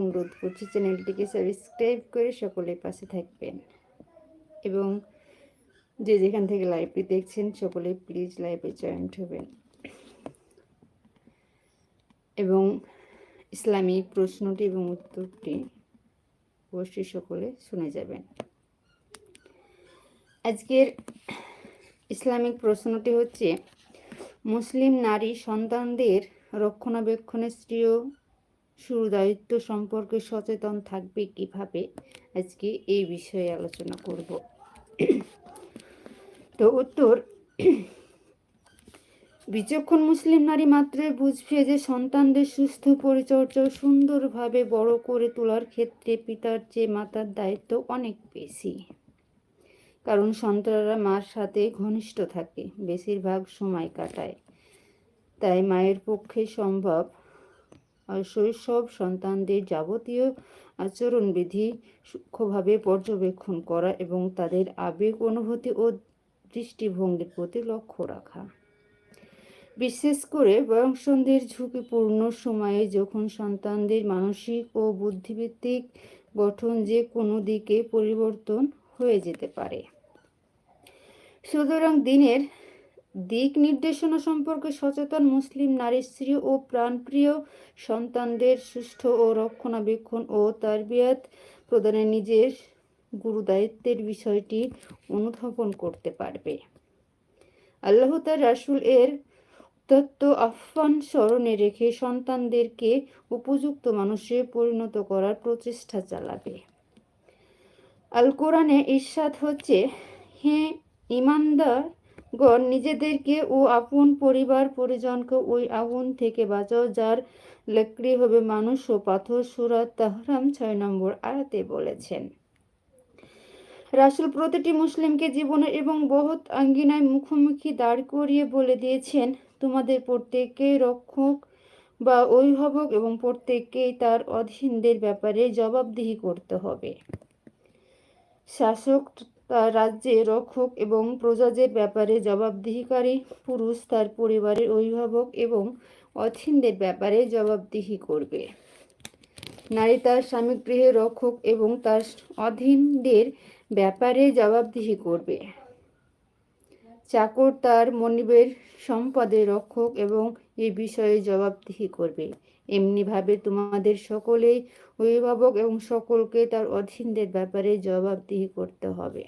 অনুরোধ করছি চ্যানেলটিকে সাবস্ক্রাইব করে সকলের পাশে থাকবেন। এবং যে যেখান থেকে লাইভটি দেখছেন, সকলে প্লিজ লাইভে জয়েন্ট হবেন। এবং ইসলামিক প্রশ্নটি এবং উত্তরটি অবশ্যই সকলে শুনে যাবেন। আজকের ইসলামিক প্রশ্নটি হচ্ছে, মুসলিম নারী সন্তানদের রক্ষণাবেক্ষণের স্ত্রীয় সুদায়িত্ব সম্পর্কে সচেতন থাকবে কীভাবে? আজকে এই বিষয়ে আলোচনা করব। তো উত্তর, বিচক্ষণ মুসলিম নারী মাত্রই বুঝবে যে সন্তানদের সুস্থ, পরিচর্যা, সুন্দরভাবে বড় করে তোলার ক্ষেত্রে পিতার চেয়ে মাতার দায়িত্ব অনেক বেশি। কারণ সন্তানরা মার সাথে ঘনিষ্ঠ থাকে, বেশিরভাগ সময় কাটায়। তাই মায়ের পক্ষে সম্ভব শৈশব সন্তানদের যাবতীয় আচরণবিধি সূক্ষ্মভাবে পর্যবেক্ষণ করা এবং তাদের আবেগ, অনুভূতি ও দৃষ্টিভঙ্গির প্রতি লক্ষ্য রাখা। বিশেষ করে বয়সন্ধির ঝুঁকিপূর্ণ সময়ে যখন সন্তানদের মানসিক ও বুদ্ধিভিত্তিক গঠন যে কোনো দিকে পরিবর্তন হয়ে যেতে পারে। সুতরাং দিনের দিক নির্দেশনা সম্পর্কে সচেতন মুসলিম নারী স্ত্রী ও প্রাণপ্রিয় সন্তানদের সুষ্ঠু ও রক্ষণাবেক্ষণ ও তারবিয়াত প্রদানে নিজের গুরুদায়িত্বের বিষয়টি অনুধাবন করতে পারবে। আল্লাহ তার রাসুল এর তত্ত্ব আহ্বান স্মরণে রেখে সন্তানদেরকে উপযুক্ত মানুষে পরিণত করার প্রচেষ্টা চালাবে। আল কোরআনে ঈর্ষাদ হচ্ছে, হে ইমানদার গণ নিজেদেরকে ও আপন পরিবার পরিজনকে ওই আগুন থেকে বাঁচাও, যার লেকড়ি হবে মানুষ ও পাথর সুরাত তাহরাম ছয় নম্বর আয়াতে বলেছেন। রাসুল প্রতিটি মুসলিমকে জীবনে এবং বহৎ আঙ্গিনায় মুখোমুখি দাঁড় করিয়ে বলে দিয়েছেন, তোমাদের প্রত্যেককেই রক্ষক বা অভিভাবক এবং প্রত্যেককেই তার অধীনদের ব্যাপারে জবাবদিহি করতে হবে। শাসক তার রাজ্যে রক্ষক এবং প্রজাদের ব্যাপারে জবাবদিহিকারী পুরুষ তার পরিবারের অভিভাবক এবং অধীনদের ব্যাপারে জবাবদিহি করবে। নারী তার স্বামী গৃহে রক্ষক এবং তার অধীনদের ব্যাপারে জবাবদিহি করবে। চাকর তার মনিবের সম্পদের রক্ষক এবং এ বিষয়ে জবাবদিহি করবে। এমনিভাবে তোমাদের সকলেই অভিভাবক এবং সকলকে তার অধীনদের ব্যাপারে জবাবদিহি করতে হবে।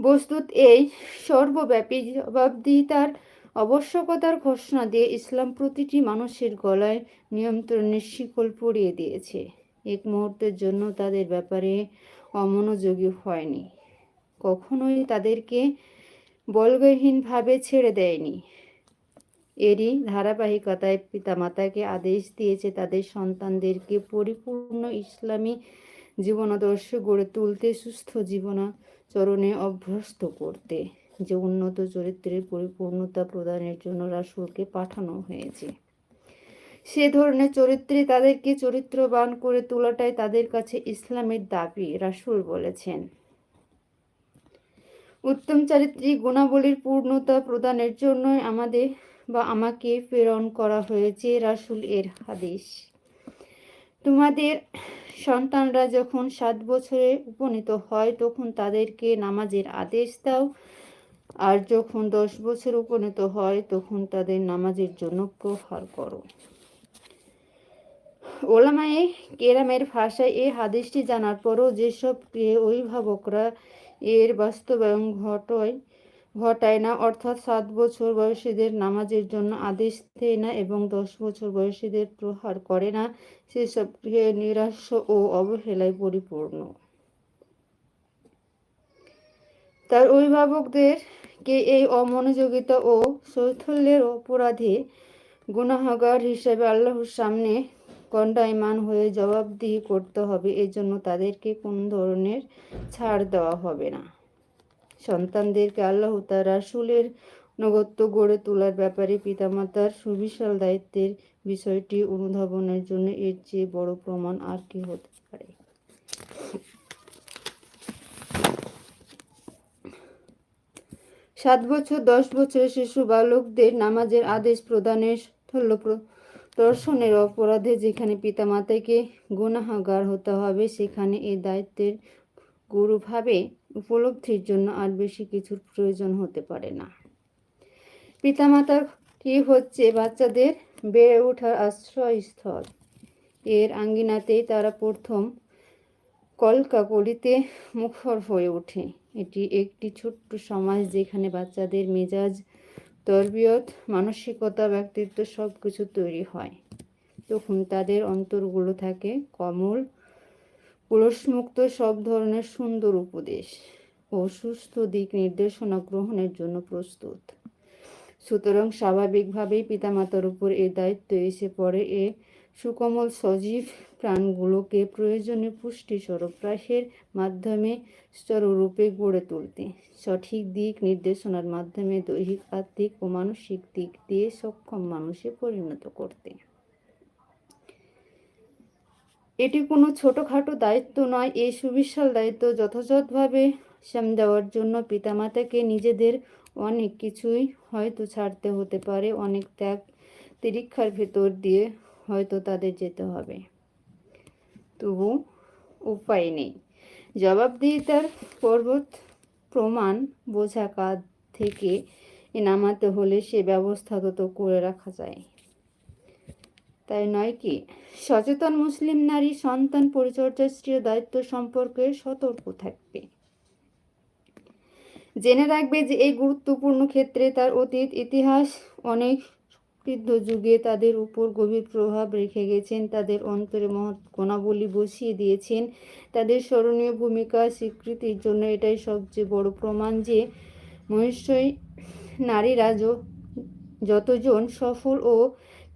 বস্তুত এই সর্বব্যাপী জবাবদিহিতার আবশ্যকতার ঘোষণা দিয়ে ইসলাম প্রতিটি মানুষের গলায় নিয়ন্ত্রণের শিকল পরিয়ে দিয়েছে। এক মুহূর্তের জন্য তাদের ব্যাপারে অমনোযোগী হয়নি। কখনোই তাদেরকে বলগহীনভাবে ছেড়ে দেয়নি। এরই ধারাবাহিকতায় পিতামাতাকে আদেশ দিয়েছে তাদের সন্তানদেরকে পরিপূর্ণ ইসলামী জীবনাদর্শ গড়ে তুলতে সুস্থ জীবনাচরণে অভ্যস্ত করতে, যে উন্নত চরিত্রের পরিপূর্ণতা প্রদানের জন্য রাসুলকে পাঠানো হয়েছে। সে ধরনের চরিত্রে তাদেরকে চরিত্রবান করে তোলাটাই তাদের কাছে ইসলামের দাবি, রাসুল বলেছেন। উত্তম চারিত্রিক গুণাবলীর পূর্ণতা প্রদানের জন্যই আমাদের বা আমাকে প্রেরণ করা হয়েছে রাসুল এর হাদিস। তোমাদের সন্তানরা যখন সাত বছরে উপনীত হয়, তখন তাদেরকে নামাজের আদেশ দাও। আর যখন দশ বছর উপনীত হয়, তখন তাদের নামাজের জন্য প্রহার করো। ওলামায়ে কেরামের ভাষায় এই হাদিসটি জানার পরও যেসব অভিভাবকরা এর বাস্তবায়ন ঘটায় ঘটায় না, অর্থাৎ সাত বছর বয়সীদের নামাজের জন্য আদেশ দেয় না এবং দশ বছর বয়সীদের প্রহার করে না, সেসব গৃহে নিরাশ্য ও অবহেলায় পরিপূর্ণ। তার অভিভাবকদেরকে এই অমনোযোগিতা ও শৈথল্যের অপরাধে গুণাহাগার হিসেবে আল্লাহর সামনে কণ্ডায়মান হয়ে জবাবদিহি করতে হবে, এজন্য তাদেরকে কোন ধরনের ছাড় দেওয়া হবে না। সন্তানদেরকে আল্লাহ তার রাসুলের নগত্য গড়ে তোলার ব্যাপারে পিতামাতার সুবিশাল দায়িত্বের বিষয়টি অনুধাবনের জন্য এর চেয়ে বড় প্রমাণ আর কি হতে পারে। সাত বছর, দশ বছরের শিশু বালকদের নামাজের আদেশ প্রদানের দর্শনের অপরাধে যেখানে পিতামাতাকে গুনাহাগার হতে হবে, সেখানে এই দায়িত্বের গুরুভাবে উপলব্ধির জন্য আর বেশি কিছুর প্রয়োজন হতে পারে না। পিতামাতা কি হচ্ছে বাচ্চাদের বেড়ে ওঠার আশ্রয়স্থল। এর আঙ্গিনাতেই তারা প্রথম কলকাকলিতে মুখর হয়ে ওঠে। এটি একটি ছোট্ট সমাজ যেখানে বাচ্চাদের মেজাজ, তরবিয়ত, মানসিকতা, ব্যক্তিত্ব সব কিছু তৈরি হয়। তখন তাদের অন্তরগুলো থাকে কমল কুলসমুক্ত সব ধরনের সুন্দর উপদেশ ও সুস্থ দিক নির্দেশনা গ্রহণের জন্য প্রস্তুত। সুতরাং স্বাভাবিকভাবেই পিতামাতার উপর এ দায়িত্ব এসে পড়ে। এ সুকমল সজীব প্রাণগুলোকে প্রয়োজনীয় পুষ্টি সরবরাহের মাধ্যমে স্তররূপে গড়ে তুলতে। সঠিক দিক নির্দেশনার মাধ্যমে দৈহিক আর্থিক ও মানসিক দিক দিয়ে সক্ষম মানুষে পরিণত করতে। এটি কোনো ছোটোখাটো দায়িত্ব নয়, এই সুবিশাল দায়িত্ব যথাযথভাবে সাম দেওয়ার জন্য পিতামাতাকে নিজেদের অনেক কিছুই হয়তো ছাড়তে হতে পারে, অনেক ত্যাগ তিরীক্ষার ভেতর দিয়ে হয়তো তাদের যেতে হবে। তবু উপায় নেই। জবাবদিহিতার পর্বত প্রমাণ বোঝা কাঁধ থেকে নামাতে হলে সে ব্যবস্থা তো করে রাখা যায়। তাই নয় কি? সচেতন মুসলিম নারী সন্তান পরিচর্যার স্ত্রীয় দায়িত্ব সম্পর্কে সতর্ক থাকবে। জেনে রাখবে যে এই গুরুত্বপূর্ণ ক্ষেত্রে তার অতীত, ইতিহাস অনেক বৃদ্ধ যুগে তাদের উপর গভীর প্রভাব রেখে গেছেন। তাদের অন্তরে মহৎ গুণাবলী বসিয়ে দিয়েছেন। তাদের স্মরণীয় ভূমিকা, স্বীকৃতির জন্য এটাই সবচেয়ে বড় প্রমাণ যে মহেশ্বরী নারীরা যতজন সফল ও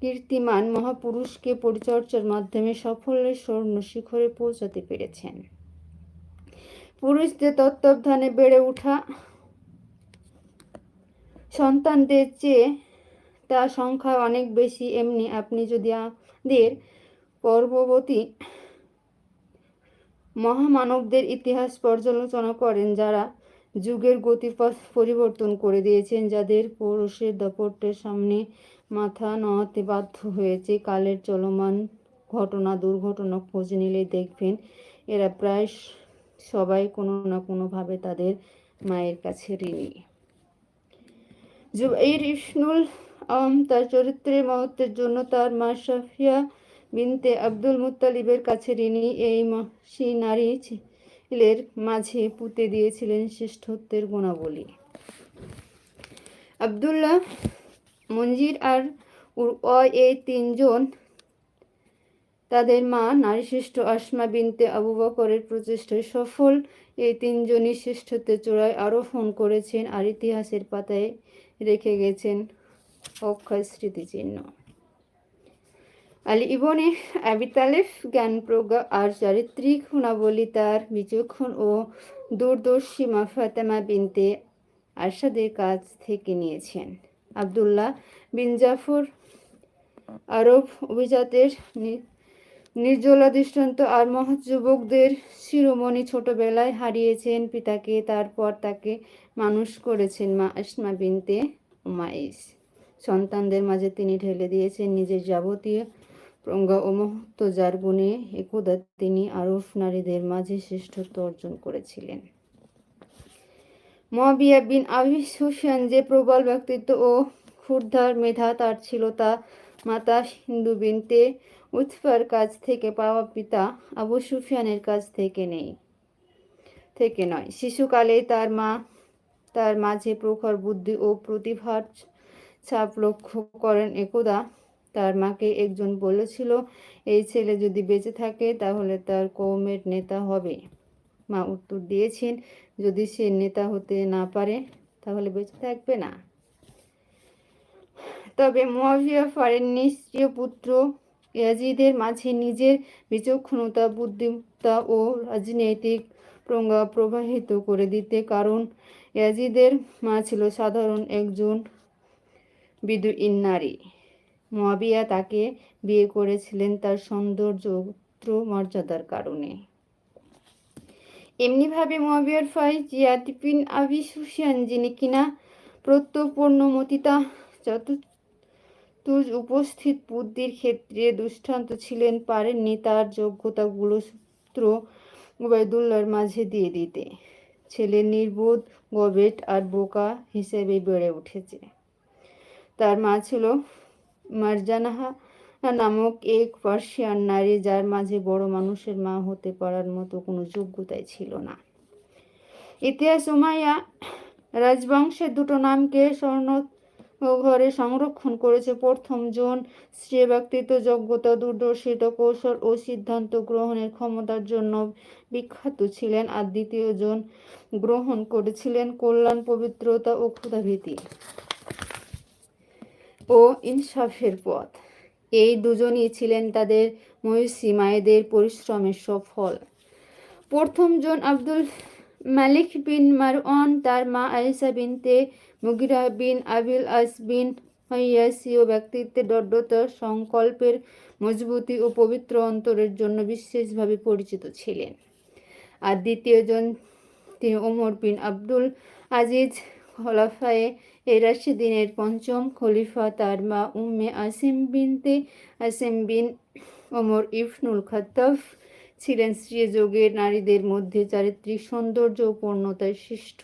কীর্তিমান মহাপুরুষকে পরিচর্যার মাধ্যমে সাফল্যের স্বর্ণ শিখরে পৌঁছাতে পেরেছেন। পুরুষদের তত্ত্বাবধানে বেড়ে ওঠা সন্তানদের চেয়ে তার সংখ্যা অনেক বেশি, এমনি আপনি যদি আমাদের পর্ববর্তী মহামানবদের ইতিহাস পর্যালোচনা করেন, যারা যুগের গতিপথ পরিবর্তন করে দিয়েছেন, যাদের পুরুষের দপটের সামনে মাথা নওয়াতে বাধ্য হয়েছে। কালের চলমান ঘটনা, দুর্ঘটনা খোঁজ নিলে দেখবেন এরা প্রায় সবাই কোনো না কোনোভাবে তাদের মায়ের কাছে ঋণী। জুবাইর ইসনুল আম তার চরিত্রের মহত্বের জন্য তার মা সাফিয়া বিনতে আব্দুল মুত্তালিবের কাছে ঋণী। এই সেই নারী মাঝে পুঁতে দিয়েছিলেন শ্রেষ্ঠত্বের গুণাবলী। আবদুল্লাহ মঞ্জির আর এই তিনজন, তাদের মা নারীশ্রেষ্ঠ আসমা বিনতে আবু বকরের প্রচেষ্টায় সফল। এই তিনজনই শ্রেষ্ঠত্বের চূড়ায় আরোহণ করেছেন আর ইতিহাসের পাতায় রেখে গেছেন অক্ষয় স্মৃতিচিহ্ন। আলী ইবনে আবি তালেফ জ্ঞান প্রজ্ঞা আর চারিত্রিক গুণাবলী তার বিচক্ষণ ও দূরদর্শী মা ফাতেমা বিনতে আরশাদের কাছ থেকে নিয়েছেন। আবদুল্লাহ বিন জাফর আরব অভিজাতের নির্জলা দৃষ্টান্ত আর মহৎ যুবকদের শিরোমণি ছোটবেলায় হারিয়েছেন পিতাকে, তারপর তাকে মানুষ করেছেন মা আসমা বিনতে মাইস সন্তানদের মাঝে তিনি ঢেলে দিয়েছেন নিজের যাবতীয় প্রজ্ঞা ও মহত্ব, যার গুণে একদা তিনি আরফ নারীদের মাঝে শ্রেষ্ঠত্ব অর্জন করেছিলেন। মহাবিয়া বিন আবি সুফিয়ান যে প্রবল ব্যক্তিত্ব ও ক্ষুর্ধার মেধা তার ছিল তা মাতা হিন্দু বিনতে উৎফার কাছ থেকে পাওয়া পিতা আবু সুফিয়ানের কাছ থেকে নেই, থেকে নয়। শিশুকালে তার মা, তার মাঝে প্রখর বুদ্ধি ও প্রতিভার ছাপ লক্ষ্য করেন। একদা তার মাকে একজন বলেছিল, এই ছেলে যদি বেঁচে থাকে তাহলে তার কৌমের নেতা হবে। মা উত্তর দিয়েছেন, যদি সে নেতা হতে না পারে, তাহলে বেঁচে থাকবে না। তবে মোয়াবিয়া ফারেন নিশ্চয় পুত্র ইয়াজিদের মাঝে নিজের বিচক্ষণতা, বুদ্ধিমত্তা ও রাজনৈতিক প্রজ্ঞা প্রবাহিত করে দিতে, কারণ ইয়াজিদের মা ছিল সাধারণ একজন বিদুইন নারী। মোয়াবিয়া তাকে বিয়ে করেছিলেন তার সৌন্দর্য মর্যাদার কারণে। এমনিভাবে মোয়াবিয়ার ফাই জিয়াদিপিন আবি সুফিয়ান, যিনি কিনা প্রত্যপূর্ণ মতিতা যত তুজ উপস্থিত বুদ্ধির ক্ষেত্রে দুষ্টান্ত ছিলেন, পারেননি তার যোগ্যতাগুলো সূত্র উবায়দুল্লার মাঝে দিয়ে দিতে। ছেলে নির্বোধ, গবেট আর বোকা হিসেবে বেড়ে উঠেছে। তার মা ছিল মারজানাহা নামক এক পার্সিয়ান নারী যার মাঝে বড় মানুষের মা হতে পারার মতো কোনো যোগ্যতাই ছিল না। ইতিহাস উমাইয়া রাজবংশের দুটো নামকে স্বর্ণ ঘরে সংরক্ষণ করেছে। প্রথম জন স্ত্রী ব্যক্তিত্ব, যোগ্যতা, দূরদর্শিত, কৌশল ও সিদ্ধান্ত গ্রহণের ক্ষমতার জন্য বিখ্যাত ছিলেন আর দ্বিতীয় জন গ্রহণ করেছিলেন কল্যাণ, পবিত্রতা ও ক্ষুধাভীতি। ও ইনসাফের পথ। এই দুজনই ছিলেন তাদের মহিষী মায়েদের পরিশ্রমের সফল। প্রথম জন আব্দুল মালিক বিন মারওয়ান, তার মা আয়েশা বিনতে মুগিরা বিন আবিল আস বিন হইয়াসীয় ব্যক্তিত্বের দৃঢ়তা সংকল্পের মজবুতি ও পবিত্র অন্তরের জন্য বিশেষভাবে পরিচিত ছিলেন। আর দ্বিতীয় জন তিনি ওমর বিন আব্দুল আজিজ খলাফায়ে এই রাশিদিনের পঞ্চম খলিফা তার মা উম্মে আসিম বিনতে আসিম বিন ওমর ইফনুল খাত্তাফ ছিলেন স্ত্রী নারীদের মধ্যে চারিত্রিক সৌন্দর্য ও পূর্ণতায় শ্রেষ্ঠ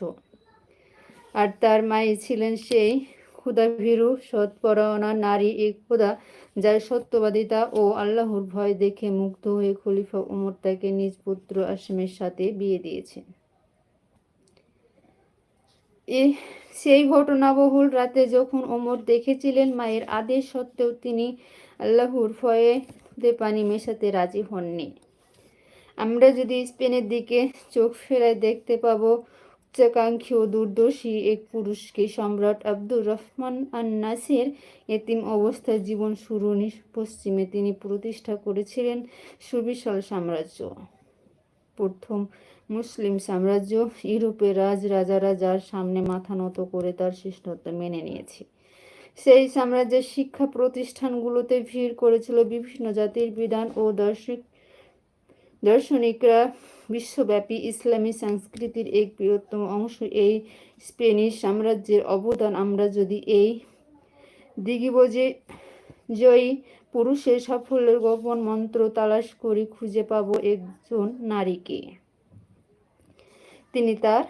আর তার মায়ে ছিলেন সেই ক্ষুদাভীরু, সৎপরায়ণা নারী, এক খোদা যার সত্যবাদিতা ও আল্লাহর ভয় দেখে মুগ্ধ হয়ে খলিফা উমর তাকে নিজ পুত্র আসিমের সাথে বিয়ে দিয়েছেন। এ সেই ঘটনাবহুল রাতে যখন ওমর দেখেছিলেন মায়ের আদেশ সত্ত্বেও তিনি আল্লাহর ভয়ে পানি মেশাতে রাজি হননি। আমরা যদি স্পেনের দিকে চোখ ফেরায় দেখতে পাবো, উচ্চাকাঙ্ক্ষী ও দূরদর্শী এক পুরুষকে সম্রাট আব্দুর রহমান আন নাসির এতিম অবস্থায় জীবন শুরু পশ্চিমে তিনি প্রতিষ্ঠা করেছিলেন সুবিশাল সাম্রাজ্য। প্রথম মুসলিম সাম্রাজ্য ইউরোপের রাজ রাজারা যার সামনে মাথা নত করে তার শ্রেষ্ঠত্ব মেনে নিয়েছে। সেই সাম্রাজ্যের শিক্ষা প্রতিষ্ঠানগুলোতে ভিড় করেছিল বিভিন্ন জাতির বিধান ও দর্শিক দার্শনিকরা। বিশ্বব্যাপী ইসলামী সংস্কৃতির এক বৃহত্তম অংশ এই স্পেনিশ সাম্রাজ্যের অবদান। আমরা যদি এই দিগিবজে জয়ী পুরুষের সাফল্যের গোপন মন্ত্র তালাশ করি, খুঁজে পাব একজন নারীকে। তিনি তার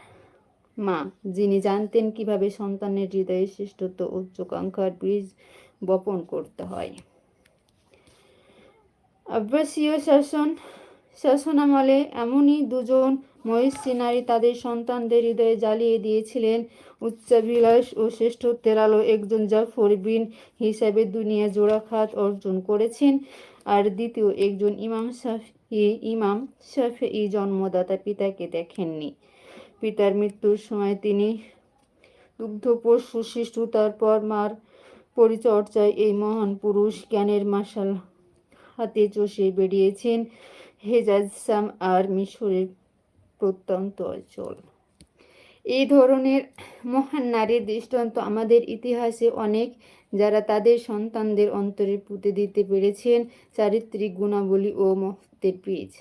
মা, যিনি জানতেন কীভাবে সন্তানের হৃদয়ে শ্রেষ্ঠত্ব উচ্চাকাঙ্ক্ষার বীজ বপন করতে হয়। আব্বাসীয় শাসন, শাসনামলে এমনই দুজন মহিষী নারী তাদের সন্তানদের হৃদয়ে জ্বালিয়ে দিয়েছিলেন। উচ্চাভিলাষ ও শ্রেষ্ঠত্বের আলো একজন জাফর বিন হিসাবে দুনিয়া জোড়া খাত অর্জন করেছেন আর দ্বিতীয় একজন ইমাম শাফি ইমাম শাফি জন্মদাতা পিতাকে দেখেননি। পিতার মৃত্যুর সময় তিনি দুগ্ধপোষ্য শিশু তারপর মার পরিচর্যায় এই মহান পুরুষ জ্ঞানের মাসাল হাতে চষে বেরিয়েছেন হেজাজ আর মিশরের প্রত্যন্ত অঞ্চল। এই ধরনের মহান নারীর দৃষ্টান্ত আমাদের ইতিহাসে অনেক, যারা তাদের সন্তানদের অন্তরে পুঁতে দিতে পেরেছেন চারিত্রিক গুণাবলী ও মহত্বের বীজ।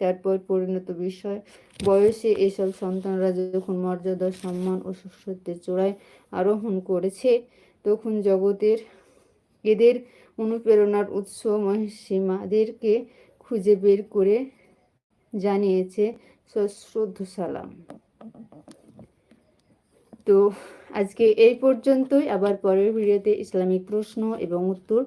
তারপর পরিণত বিষয়। বয়সে এসব সন্তানরা যখন মর্যাদা, সম্মান ও সুসত্যের চূড়ায় আরোহণ করেছে, তখন জগতের এদের অনুপ্রেরণার উৎস মহিষীমাদেরকে খুঁজে বের করে জানিয়েছে সালাম তো আজকে এই পর্যন্তই। আবার পরের ভিডিওতে ইসলামিক প্রশ্ন এবং উত্তর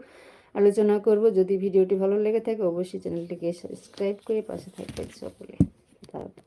আলোচনা করব। যদি ভিডিওটি ভালো লেগে থাকে, অবশ্যই চ্যানেলটিকে সাবস্ক্রাইব করে পাশে থাকবেন সকলে। ধন্যবাদ।